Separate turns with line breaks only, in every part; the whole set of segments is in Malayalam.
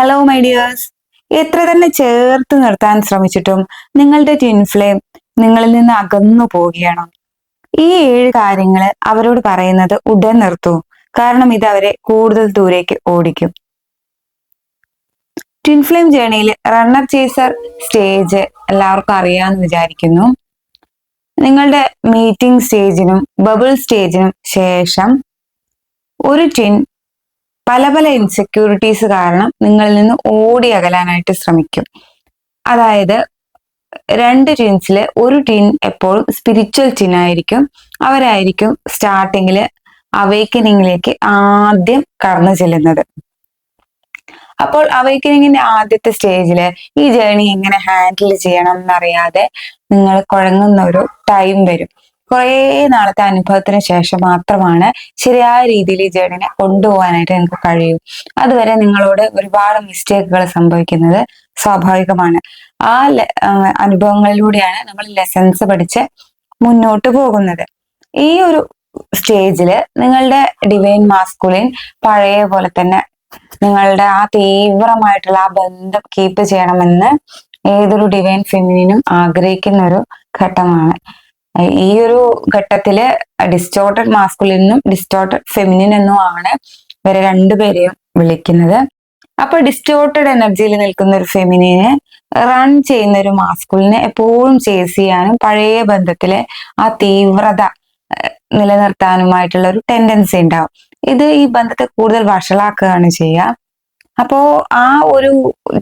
ഹലോ മൈ ഡിയേഴ്സ് എത്ര തന്നെ ചേർത്ത് നിർത്താൻ ശ്രമിച്ചിട്ടും നിങ്ങളുടെ ട്വിൻ ഫ്ലെയിം നിങ്ങളിൽ നിന്ന് അകന്നു പോവുകയാണ്. ഈ ഏഴ് കാര്യങ്ങൾ അവരോട് പറയുന്നത് ഉടൻ നിർത്തൂ. കാരണം ഇത് അവരെ കൂടുതൽ ദൂരേക്ക് ഓടിക്കും. ട്വിൻ ഫ്ലെയിം ജേണിയിൽ റണ്ണർ ചേസർ സ്റ്റേജ് എല്ലാവർക്കും അറിയാമെന്ന് വിചാരിക്കുന്നു. നിങ്ങളുടെ മീറ്റിംഗ് സ്റ്റേജിനും ബബിൾ സ്റ്റേജിനും ശേഷം ഒരു ട്വിൻ പല പല ഇൻസെക്യൂരിറ്റീസ് കാരണം നിങ്ങളിൽ നിന്ന് ഓടി അകലാനായിട്ട് ശ്രമിക്കും. അതായത് രണ്ട് ടീൻസിൽ ഒരു ടീൻ എപ്പോഴും സ്പിരിച്വൽ ടീൻ ആയിരിക്കും. അവരായിരിക്കും സ്റ്റാർട്ടിങ്ങിൽ അവേക്കനിങ്ങിലേക്ക് ആദ്യം കടന്നു ചെല്ലുന്നത്. അപ്പോൾ അവേക്കനിങ്ങിന്റെ ആദ്യത്തെ സ്റ്റേജിൽ ഈ ജേണി എങ്ങനെ ഹാൻഡിൽ ചെയ്യണം എന്നറിയാതെ നിങ്ങൾ കുഴങ്ങുന്ന ഒരു ടൈം വരും. കുറേ നാളത്തെ അനുഭവത്തിന് ശേഷം മാത്രമാണ് ശരിയായ രീതിയിൽ ഈ ജേണിനെ കൊണ്ടുപോകാനായിട്ട് നിങ്ങൾക്ക് കഴിയും. അതുവരെ നിങ്ങളോട് ഒരുപാട് മിസ്റ്റേക്കുകൾ സംഭവിക്കുന്നത് സ്വാഭാവികമാണ്. ആ അനുഭവങ്ങളിലൂടെയാണ് നമ്മൾ ലെസൺസ് പഠിച്ച് മുന്നോട്ട് പോകുന്നത്. ഈ ഒരു സ്റ്റേജിൽ നിങ്ങളുടെ ഡിവൈൻ മാസ്കുലിൻ പഴയ പോലെ തന്നെ നിങ്ങളുടെ ആ തീവ്രമായിട്ടുള്ള ആ ബന്ധം കീപ്പ് ചെയ്യണമെന്ന് ഏതൊരു ഡിവൈൻ ഫെമിനിനും ആഗ്രഹിക്കുന്ന ഒരു ഘട്ടമാണ്. ഈ ഒരു ഘട്ടത്തിൽ ഡിസ്റ്റോർട്ടഡ് മാസ്കുലിനും ഡിസ്റ്റോർട്ടഡ് ഫെമിനിൻ എന്നും ആണ് ഇവരെ രണ്ടുപേരെയും വിളിക്കുന്നത്. അപ്പൊ ഡിസ്റ്റോർട്ടഡ് എനർജിയിൽ നിൽക്കുന്ന ഒരു ഫെമിനിനെ റൺ ചെയ്യുന്ന ഒരു മാസ്കുലിനെ എപ്പോഴും ചേസ് ചെയ്യാനും പഴയ ബന്ധത്തിലെ ആ തീവ്രത നിലനിർത്താനുമായിട്ടുള്ള ഒരു ടെൻഡൻസി ഉണ്ടാവും. ഇത് ഈ ബന്ധത്തെ കൂടുതൽ വഷളാക്കുകയാണ് ചെയ്യുക. അപ്പോ ആ ഒരു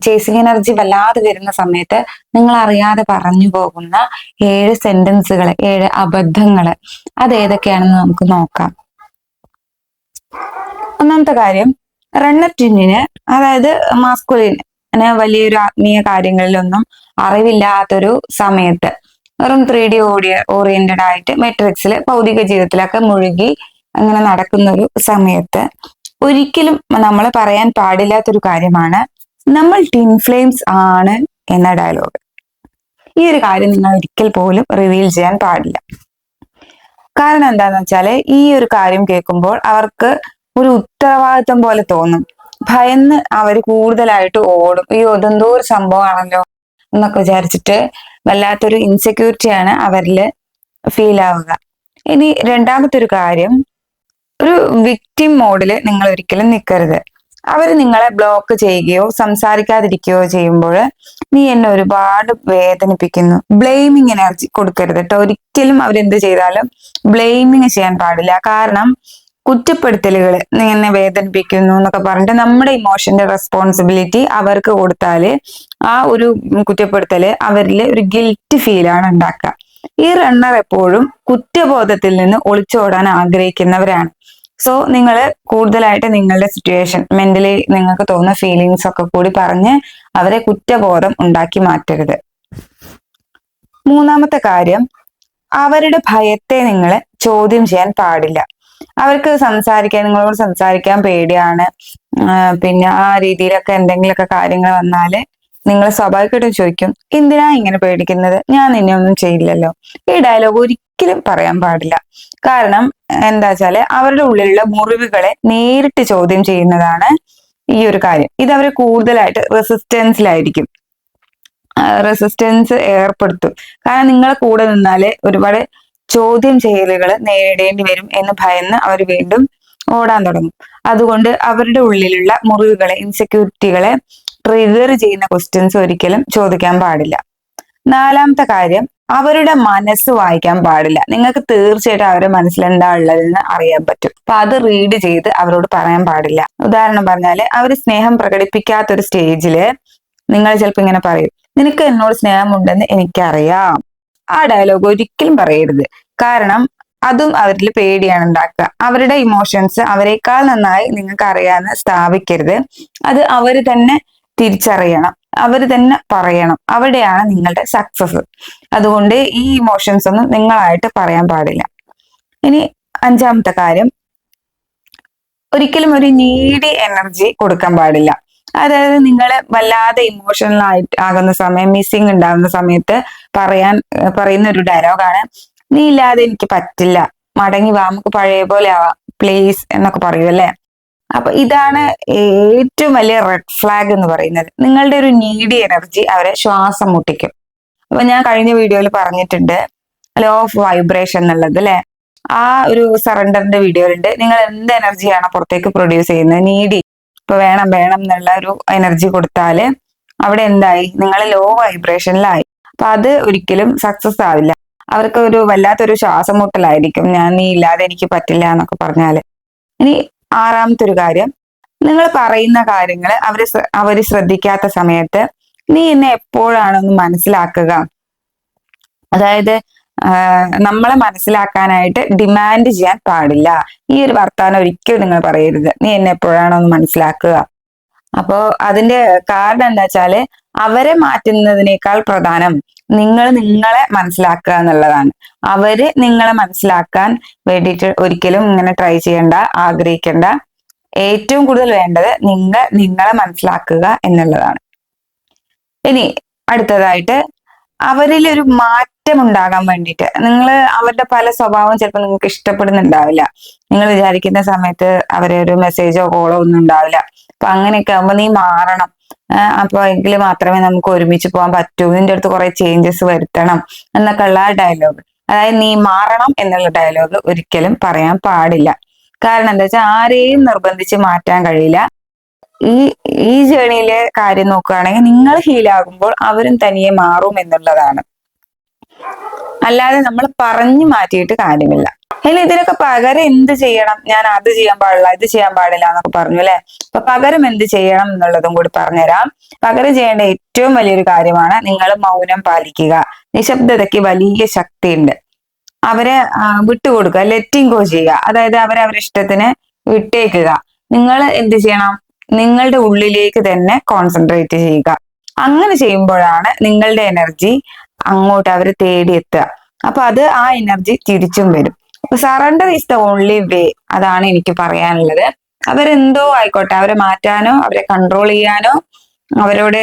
ചേസിങ് എനർജി വല്ലാതെ വരുന്ന സമയത്ത് നിങ്ങൾ അറിയാതെ പറഞ്ഞു പോകുന്ന ഏഴ് സെന്റൻസുകൾ ഏഴ് അബദ്ധങ്ങൾ അത് ഏതൊക്കെയാണെന്ന് നമുക്ക് നോക്കാം. ഒന്നാമത്തെ കാര്യം റണ്ണർ ടിന്നിന് അതായത് മാസ്കുലിന് വലിയൊരു ആത്മീയ കാര്യങ്ങളിലൊന്നും അറിവില്ലാത്തൊരു സമയത്ത് വെറും ത്രീ ഡി ഓഡിയ ഓറിയന്റഡ് ആയിട്ട് മെട്രിക്സിൽ ഭൗതിക ജീവിതത്തിലൊക്കെ മുഴുകി അങ്ങനെ നടക്കുന്ന ഒരു സമയത്ത് ഒരിക്കലും നമ്മൾ പറയാൻ പാടില്ലാത്തൊരു കാര്യമാണ്. നമ്മൾ ടിൻ ഫ്ലെയിംസ് ആണ് എന്ന ഡയലോഗ് ഈ ഒരു കാര്യം നിങ്ങൾ ഒരിക്കൽ പോലും റിവീൽ ചെയ്യാൻ പാടില്ല. കാരണം എന്താന്ന് വെച്ചാൽ ഈ ഒരു കാര്യം കേൾക്കുമ്പോൾ അവർക്ക് ഒരു ഉത്തരവാദിത്വം പോലെ തോന്നും. ഭയന്ന് അവർ കൂടുതലായിട്ട് ഓടും. ഈ ഒതന്തോ ഒരു സംഭവമാണല്ലോ എന്നൊക്കെ വിചാരിച്ചിട്ട് വല്ലാത്തൊരു ഇൻസെക്യൂരിറ്റിയാണ് അവരിൽ ഫീൽ ആവുക. ഇനി രണ്ടാമത്തെ ഒരു കാര്യം ഒരു വിക്ടിം മോഡിൽ നിങ്ങൾ ഒരിക്കലും നിൽക്കരുത് അവർ നിങ്ങളെ ബ്ലോക്ക് ചെയ്യുകയോ സംസാരിക്കാതിരിക്കുകയോ ചെയ്യുമ്പോൾ നീ എന്നെ ഒരുപാട് വേദനിപ്പിക്കുന്നു. ബ്ലെയിമിങ് എനർജി കൊടുക്കരുത് കേട്ടോ ഒരിക്കലും അവരെന്ത് ചെയ്താലും ബ്ലെയിമിങ് ചെയ്യാൻ പാടില്ല. കാരണം കുറ്റപ്പെടുത്തലുകൾ നീ എന്നെ വേദനിപ്പിക്കുന്നു എന്നൊക്കെ പറഞ്ഞിട്ട് നമ്മുടെ ഇമോഷന്റെ റെസ്പോൺസിബിലിറ്റി അവർക്ക് കൊടുത്താൽ ആ ഒരു കുറ്റപ്പെടുത്തൽ അവരിൽ ഒരു ഗിൽറ്റ് ഫീലാണ് ഉണ്ടാക്കുക. ഈ റണ്ണർ എപ്പോഴും കുറ്റബോധത്തിൽ നിന്ന് ഒളിച്ചോടാൻ ആഗ്രഹിക്കുന്നവരാണ്. സോ നിങ്ങൾ കൂടുതലായിട്ട് നിങ്ങളുടെ സിറ്റുവേഷൻ മെന്റലി നിങ്ങൾക്ക് തോന്നുന്ന ഫീലിങ്സ് ഒക്കെ കൂടി പറഞ്ഞ് അവരെ കുറ്റബോധം ഉണ്ടാക്കി മാറ്റരുത്. മൂന്നാമത്തെ കാര്യം അവരുടെ ഭയത്തെ നിങ്ങൾ ചോദ്യം ചെയ്യാൻ പാടില്ല. അവർക്ക് സംസാരിക്കാൻ നിങ്ങളോട് സംസാരിക്കാൻ പേടിയാണ്. പിന്നെ ആ രീതിയിലൊക്കെ എന്തെങ്കിലുമൊക്കെ കാര്യങ്ങൾ വന്നാൽ നിങ്ങൾ സ്വാഭാവികമായിട്ടും ചോദിക്കും എന്തിനാ ഇങ്ങനെ പേടിക്കുന്നത്? ഞാൻ നിന്നെ ഒന്നും ചെയ്യില്ലല്ലോ. ഈ ഡയലോഗ് ഒരിക്കലും പറയാൻ പാടില്ല. കാരണം എന്താ വെച്ചാൽ അവരുടെ ഉള്ളിലുള്ള മുറിവുകളെ നേരിട്ട് ചോദ്യം ചെയ്യുന്നതാണ് ഈ ഒരു കാര്യം. ഇത് അവർ കൂടുതലായിട്ട് റെസിസ്റ്റൻസിലായിരിക്കും റെസിസ്റ്റൻസ് ഏർപ്പെടുത്തും. കാരണം നിങ്ങളെ കൂടെ നിന്നാൽ ഒരുപാട് ചോദ്യം ചെയ്യലുകൾ നേരിടേണ്ടി വരും എന്ന് ഭയന്ന് അവർ വീണ്ടും ഓടാൻ തുടങ്ങും. അതുകൊണ്ട് അവരുടെ ഉള്ളിലുള്ള മുറിവുകളെ ഇൻസെക്യൂരിറ്റികളെ ട്രിഗർ ചെയ്യുന്ന ക്വസ്റ്റ്യൻസ് ഒരിക്കലും ചോദിക്കാൻ പാടില്ല. നാലാമത്തെ കാര്യം അവരുടെ മനസ്സ് വായിക്കാൻ പാടില്ല. നിങ്ങൾക്ക് തീർച്ചയായിട്ടും അവരുടെ മനസ്സിൽ എന്താ ഉള്ളതെന്ന് അറിയാൻ പറ്റും. അപ്പൊ അത് റീഡ് ചെയ്ത് അവരോട് പറയാൻ പാടില്ല. ഉദാഹരണം പറഞ്ഞാൽ അവർ സ്നേഹം പ്രകടിപ്പിക്കാത്ത ഒരു സ്റ്റേജിൽ നിങ്ങൾ ചിലപ്പോൾ ഇങ്ങനെ പറയും നിനക്ക് എന്നോട് സ്നേഹമുണ്ടെന്ന് എനിക്കറിയാം. ആ ഡയലോഗ് ഒരിക്കലും പറയരുത്. കാരണം അതും അവരിൽ പേടിയാണ് ഉണ്ടാക്കുക. അവരുടെ ഇമോഷൻസ് അവരെക്കാൾ നന്നായി നിങ്ങൾക്ക് അറിയാമെന്ന് സ്ഥാപിക്കരുത്. അത് അവർ തന്നെ തിരിച്ചറിയണം. അവർ തന്നെ പറയണം. അവിടെയാണ് നിങ്ങളുടെ സക്സസ് അതുകൊണ്ട് ഈ ഇമോഷൻസ് ഒന്നും നിങ്ങളായിട്ട് പറയാൻ പാടില്ല. ഇനി അഞ്ചാമത്തെ കാര്യം. ഒരിക്കലും ഒരു നീഡി എനർജി കൊടുക്കാൻ പാടില്ല. അതായത് നിങ്ങൾ വല്ലാതെ ഇമോഷണൽ ആയിട്ട് ആകുന്ന സമയം മിസ്സിങ് ഉണ്ടാകുന്ന സമയത്ത് പറയാൻ പറയുന്ന ഒരു ഡയലോഗാണ് നീ ഇല്ലാതെ എനിക്ക് പറ്റില്ല. മടങ്ങി വാ നമുക്ക് പഴയ പോലെ ആവാം. പ്ലീസ് എന്നൊക്കെ പറയൂ അല്ലെ? അപ്പൊ ഇതാണ് ഏറ്റവും വലിയ റെഡ് ഫ്ലാഗ് എന്ന് പറയുന്നത്. നിങ്ങളുടെ ഒരു നീഡി എനർജി അവരെ ശ്വാസം മുട്ടിക്കും. അപ്പൊ ഞാൻ കഴിഞ്ഞ വീഡിയോയിൽ പറഞ്ഞിട്ടുണ്ട് ലോ ഓഫ് വൈബ്രേഷൻ എന്നുള്ളത് അല്ലെ? ആ ഒരു സറണ്ടറിന്റെ വീഡിയോയിലുണ്ട് നിങ്ങൾ എന്ത് എനർജിയാണ് പുറത്തേക്ക് പ്രൊഡ്യൂസ് ചെയ്യുന്നത്? നീഡി ഇപ്പൊ വേണം വേണം എന്നുള്ള ഒരു എനർജി കൊടുത്താൽ അവിടെ എന്തായി? നിങ്ങൾ ലോ വൈബ്രേഷനിലായി അപ്പൊ അത് ഒരിക്കലും സക്സസ് ആവില്ല. അവർക്ക് ഒരു വല്ലാത്തൊരു ശ്വാസം മുട്ടലായിരിക്കും. ഞാൻ നീ ഇല്ലാതെ എനിക്ക് പറ്റില്ല എന്നൊക്കെ പറഞ്ഞാൽ. ഇനി ആറാമത്തെ ഒരു കാര്യം നിങ്ങൾ പറയുന്ന കാര്യങ്ങൾ അവർ അവർ ശ്രദ്ധിക്കാത്ത സമയത്ത് നീ എന്നെ എപ്പോഴാണെന്ന് മനസ്സിലാക്കുക. അതായത് നമ്മളെ മനസ്സിലാക്കാനായിട്ട് ഡിമാൻഡ് ചെയ്യാൻ പാടില്ല. ഈ ഒരു വർത്താനം ഒരിക്കലും നിങ്ങൾ പറയരുത്. നീ എന്നെ എപ്പോഴാണോ ഒന്ന് മനസ്സിലാക്കുക. അപ്പോ അതിന്റെ കാരണം എന്താ വെച്ചാൽ അവരെ മാറ്റുന്നതിനേക്കാൾ പ്രധാനം നിങ്ങൾ നിങ്ങളെ മനസ്സിലാക്കുക എന്നുള്ളതാണ്. അവർ നിങ്ങളെ മനസ്സിലാക്കാൻ വേണ്ടിയിട്ട് ഒരിക്കലും ഇങ്ങനെ ട്രൈ ചെയ്യണ്ട ആഗ്രഹിക്കേണ്ട. ഏറ്റവും കൂടുതൽ വേണ്ടത് നിങ്ങൾ നിങ്ങളെ മനസ്സിലാക്കുക എന്നുള്ളതാണ്. ഇനി അടുത്തതായിട്ട് അവരിൽ ഒരു മാറ്റം ഉണ്ടാകാൻ വേണ്ടിയിട്ട്. നിങ്ങൾ അവരുടെ പല സ്വഭാവം ചിലപ്പോൾ നിങ്ങൾക്ക് ഇഷ്ടപ്പെടുന്നുണ്ടാവില്ല. നിങ്ങൾ വിചാരിക്കുന്ന സമയത്ത് അവരെ ഒരു മെസ്സേജോ കോളോ ഒന്നും ഉണ്ടാവില്ല. അപ്പൊ അങ്ങനെയൊക്കെ ആകുമ്പോൾ നീ മാറണം. അപ്പൊ എങ്കിൽ മാത്രമേ നമുക്ക് ഒരുമിച്ച് പോകാൻ പറ്റൂ. നിന്റെ അടുത്ത് കുറെ ചേഞ്ചസ് വരുത്തണം എന്നൊക്കെ ഉള്ള ഡയലോഗ് അതായത് നീ മാറണം എന്നുള്ള ഡയലോഗ് ഒരിക്കലും പറയാൻ പാടില്ല. കാരണം എന്താ വെച്ചാൽ ആരെയും നിർബന്ധിച്ച് മാറ്റാൻ കഴിയില്ല. ഈ ഈ ജേണിയിലെ കാര്യം നോക്കുകയാണെങ്കിൽ നിങ്ങൾ ഹീലാകുമ്പോൾ അവരും തനിയെ മാറും എന്നുള്ളതാണ്. അല്ലാതെ നമ്മൾ പറഞ്ഞു മാറ്റിയിട്ട് കാര്യമില്ല. ഇനി ഇതിനൊക്കെ പകരം എന്ത് ചെയ്യണം? ഞാൻ അത് ചെയ്യാൻ പാടില്ല ഇത് ചെയ്യാൻ പാടില്ല എന്നൊക്കെ പറഞ്ഞു അല്ലെ? അപ്പൊ പകരം എന്ത് ചെയ്യണം എന്നുള്ളതും കൂടി പറഞ്ഞുതരാം. പകരം ചെയ്യേണ്ട ഏറ്റവും വലിയൊരു കാര്യമാണ് നിങ്ങൾ മൗനം പാലിക്കുക. നിശബ്ദതയ്ക്ക് വലിയ ശക്തിയുണ്ട്. അവരെ വിട്ടുകൊടുക്കുക ലെറ്റിംഗ് ഗോ ചെയ്യുക. അതായത് അവരെ അവരുടെ ഇഷ്ടത്തിന് വിട്ടേക്കുക. നിങ്ങൾ എന്ത് ചെയ്യണം? നിങ്ങളുടെ ഉള്ളിലേക്ക് തന്നെ കോൺസെൻട്രേറ്റ് ചെയ്യുക. അങ്ങനെ ചെയ്യുമ്പോഴാണ് നിങ്ങളുടെ എനർജി അങ്ങോട്ട് അവർ തേടിയെത്തുക. അപ്പൊ അത് ആ എനർജി തിരിച്ചും വരും. അപ്പൊ surrender is the only way അതാണ് എനിക്ക് പറയാനുള്ളത്. അവരെന്തോ ആയിക്കോട്ടെ അവരെ മാറ്റാനോ അവരെ കൺട്രോൾ ചെയ്യാനോ അവരോട്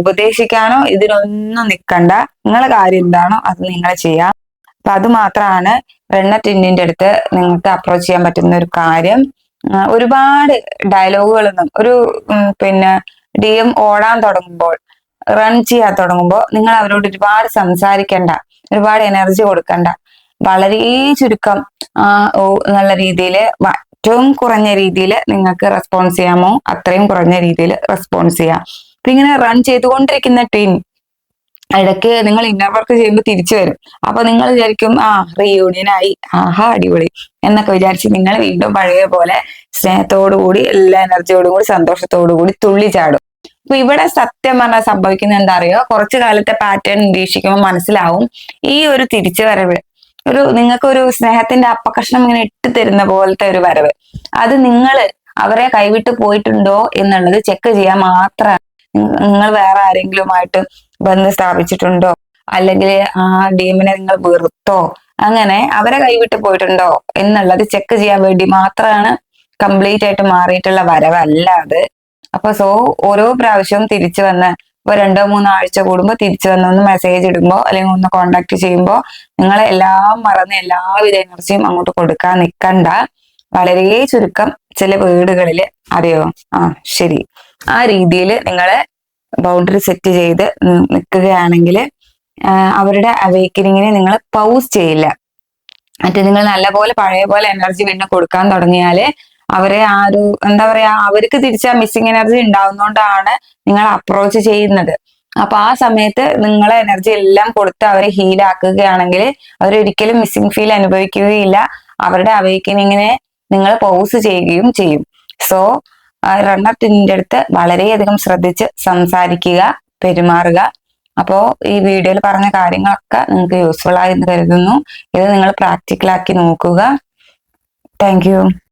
ഉപദേശിക്കാനോ ഇതിനൊന്നും നിൽക്കണ്ട നിങ്ങളെ കാര്യം എന്താണോ അത് നിങ്ങൾ ചെയ്യാം. അപ്പൊ അത് മാത്രമാണ് റെണ്ണ ടിന്നിന്റെ അടുത്ത് നിങ്ങൾക്ക് അപ്രോച്ച് ചെയ്യാൻ പറ്റുന്ന ഒരു കാര്യം. ഒരുപാട് ഡയലോഗുകളൊന്നും ഒരു പിന്നെ ഡി എം ഓടാൻ തുടങ്ങുമ്പോൾ റൺ ചെയ്യാൻ തുടങ്ങുമ്പോൾ നിങ്ങൾ അവരോട് ഒരുപാട് സംസാരിക്കണ്ട ഒരുപാട് എനർജി കൊടുക്കണ്ട. വളരെ ചുരുക്കം നല്ല രീതിയിൽ ഏറ്റവും കുറഞ്ഞ രീതിയിൽ നിങ്ങൾക്ക് റെസ്പോൺസ് ചെയ്യാമോ? അത്രയും കുറഞ്ഞ രീതിയിൽ റെസ്പോൺസ് ചെയ്യാം. അപ്പൊ ഇങ്ങനെ റൺ ചെയ്തുകൊണ്ടിരിക്കുന്ന ടീം ഇടയ്ക്ക് നിങ്ങൾ ഇന്നർ വർക്ക് ചെയ്യുമ്പോൾ തിരിച്ചു വരും. അപ്പൊ നിങ്ങൾ വിചാരിക്കും ആ റീയൂണിയൻ ആയി ആഹാ അടിപൊളി എന്നൊക്കെ വിചാരിച്ച് നിങ്ങൾ വീണ്ടും പഴയ പോലെ സ്നേഹത്തോടു കൂടി എല്ലാ എനർജിയോടും കൂടി സന്തോഷത്തോടു കൂടി തുള്ളി ചാടും. അപ്പൊ ഇവിടെ സത്യം പറഞ്ഞാൽ സംഭവിക്കുന്നത് എന്താ അറിയോ കുറച്ചു കാലത്തെ പാറ്റേൺ നിരീക്ഷിക്കുമ്പോൾ മനസ്സിലാവും. ഈ ഒരു തിരിച്ചു വരവ് ഒരു നിങ്ങൾക്ക് ഒരു സ്നേഹത്തിന്റെ അപ്പകഷ്ണം ഇങ്ങനെ ഇട്ട് തരുന്ന പോലത്തെ ഒരു വരവ് അത് നിങ്ങൾ അവരെ കൈവിട്ട് പോയിട്ടുണ്ടോ എന്നുള്ളത് ചെക്ക് ചെയ്യാൻ മാത്രമാണ് നിങ്ങൾ വേറെ ആരെങ്കിലുമായിട്ട് ബന്ധം സ്ഥാപിച്ചിട്ടുണ്ടോ? അല്ലെങ്കിൽ ആ ഡീമിനെ നിങ്ങൾ വെറുത്തോ? അങ്ങനെ അവരെ കൈവിട്ട് പോയിട്ടുണ്ടോ എന്നുള്ളത് ചെക്ക് ചെയ്യാൻ വേണ്ടി മാത്രമാണ് കംപ്ലീറ്റ് ആയിട്ട് മാറിയിട്ടുള്ള വരവല്ലാതെ അപ്പൊ സോ ഓരോ പ്രാവശ്യവും തിരിച്ചു വന്ന് ഇപ്പൊ രണ്ടോ മൂന്നോ ആഴ്ച കൂടുമ്പോ തിരിച്ചു വന്ന് ഒന്ന് മെസ്സേജ് ഇടുമ്പോൾ അല്ലെങ്കിൽ ഒന്ന് കോണ്ടാക്ട് ചെയ്യുമ്പോൾ നിങ്ങൾ എല്ലാം മറന്ന് എല്ലാവിധ എനർജിയും അങ്ങോട്ട് കൊടുക്കാൻ നിൽക്കണ്ട വളരെ ചുരുക്കം ചില വീടുകളിൽ അതെയോ? ആ ശരി. ആ രീതിയിൽ നിങ്ങൾ ബൗണ്ടറി സെറ്റ് ചെയ്ത് നിൽക്കുകയാണെങ്കിൽ അവരുടെ അവേക്കനിങ്ങിനെ നിങ്ങൾ പൗസ് ചെയ്യില്ല. മറ്റേ നിങ്ങൾ നല്ലപോലെ പഴയ പോലെ എനർജി പിന്നെ കൊടുക്കാൻ തുടങ്ങിയാൽ അവരെ ആ ഒരു എന്താ പറയാ അവർക്ക് തിരിച്ച മിസ്സിങ് എനർജി ഉണ്ടാവുന്നതുകൊണ്ടാണ് നിങ്ങൾ അപ്രോച്ച് ചെയ്യുന്നത്. അപ്പൊ ആ സമയത്ത് നിങ്ങളെ എനർജി എല്ലാം കൊടുത്ത് അവരെ ഹീലാക്കുകയാണെങ്കിൽ അവരൊരിക്കലും മിസ്സിങ് ഫീൽ അനുഭവിക്കുകയില്ല. അവരുടെ അവേക്കനിങ്ങിനെ നിങ്ങൾ പോസ് ചെയ്യുകയും ചെയ്യും. സോ റണ്ണർ ടിന്റെ അടുത്ത് വളരെയധികം ശ്രദ്ധിച്ച് സംസാരിക്കുക പെരുമാറുക. അപ്പോൾ ഈ വീഡിയോയിൽ പറഞ്ഞ കാര്യങ്ങളൊക്കെ നിങ്ങൾക്ക് യൂസ്ഫുൾ ആയി എന്ന് കരുതുന്നു. ഇത് നിങ്ങൾ പ്രാക്ടിക്കലാക്കി നോക്കുക. താങ്ക്